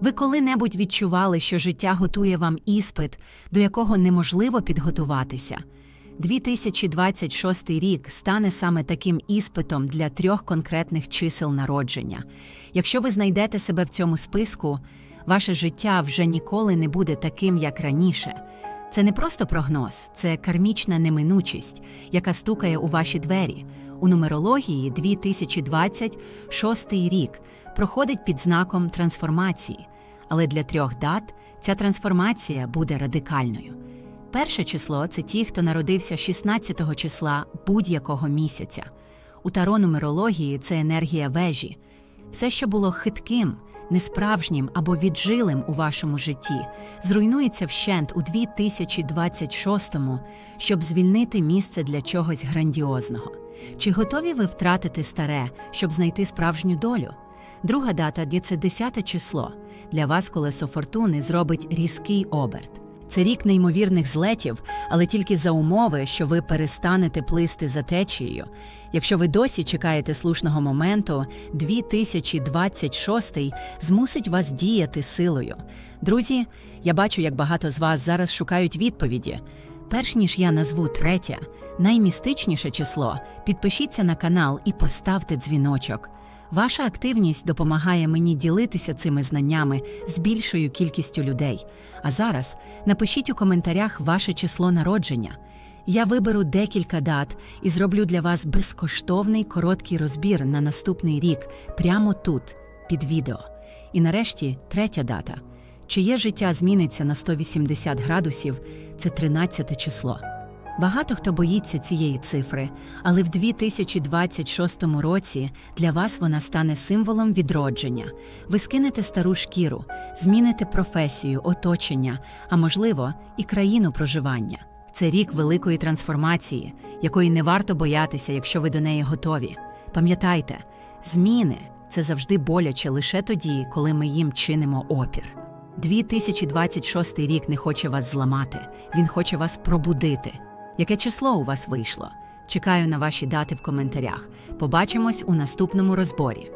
Ви коли-небудь відчували, що життя готує вам іспит, до якого неможливо підготуватися? 2026 рік стане саме таким іспитом для трьох конкретних чисел народження. Якщо ви знайдете себе в цьому списку, ваше життя вже ніколи не буде таким, як раніше. Це не просто прогноз, це кармічна неминучість, яка стукає у ваші двері. У нумерології 2026 рік проходить під знаком трансформації, але для трьох дат ця трансформація буде радикальною. Перше число це ті, хто народився 16 числа будь-якого місяця. У таро нумерології це енергія вежі. Все, що було хитким, несправжнім або віджилим у вашому житті, зруйнується вщент у 2026-му, щоб звільнити місце для чогось грандіозного. Чи готові ви втратити старе, щоб знайти справжню долю? Друга дата це 10 число. Для вас колесо фортуни зробить різкий оберт. Це рік неймовірних злетів, але тільки за умови, що ви перестанете плисти за течією. Якщо ви досі чекаєте слушного моменту, 2026 змусить вас діяти силою. Друзі, я бачу, як багато з вас зараз шукають відповіді. Перш ніж я назву третє, наймістичніше число, підпишіться на канал і поставте дзвіночок. Ваша активність допомагає мені ділитися цими знаннями з більшою кількістю людей. А зараз напишіть у коментарях ваше число народження. Я виберу декілька дат і зроблю для вас безкоштовний короткий розбір на наступний рік прямо тут, під відео. І нарешті третя дата. Чиє життя зміниться на 180 градусів це 13 число. Багато хто боїться цієї цифри, але в 2026 році для вас вона стане символом відродження. Ви скинете стару шкіру, зміните професію, оточення, а можливо, і країну проживання. Це рік великої трансформації, якої не варто боятися, якщо ви до неї готові. Пам'ятайте, зміни це завжди боляче лише тоді, коли ми їм чинимо опір. 2026 рік не хоче вас зламати, він хоче вас пробудити. Яке число у вас вийшло? Чекаю на ваші дати в коментарях. Побачимось у наступному розборі.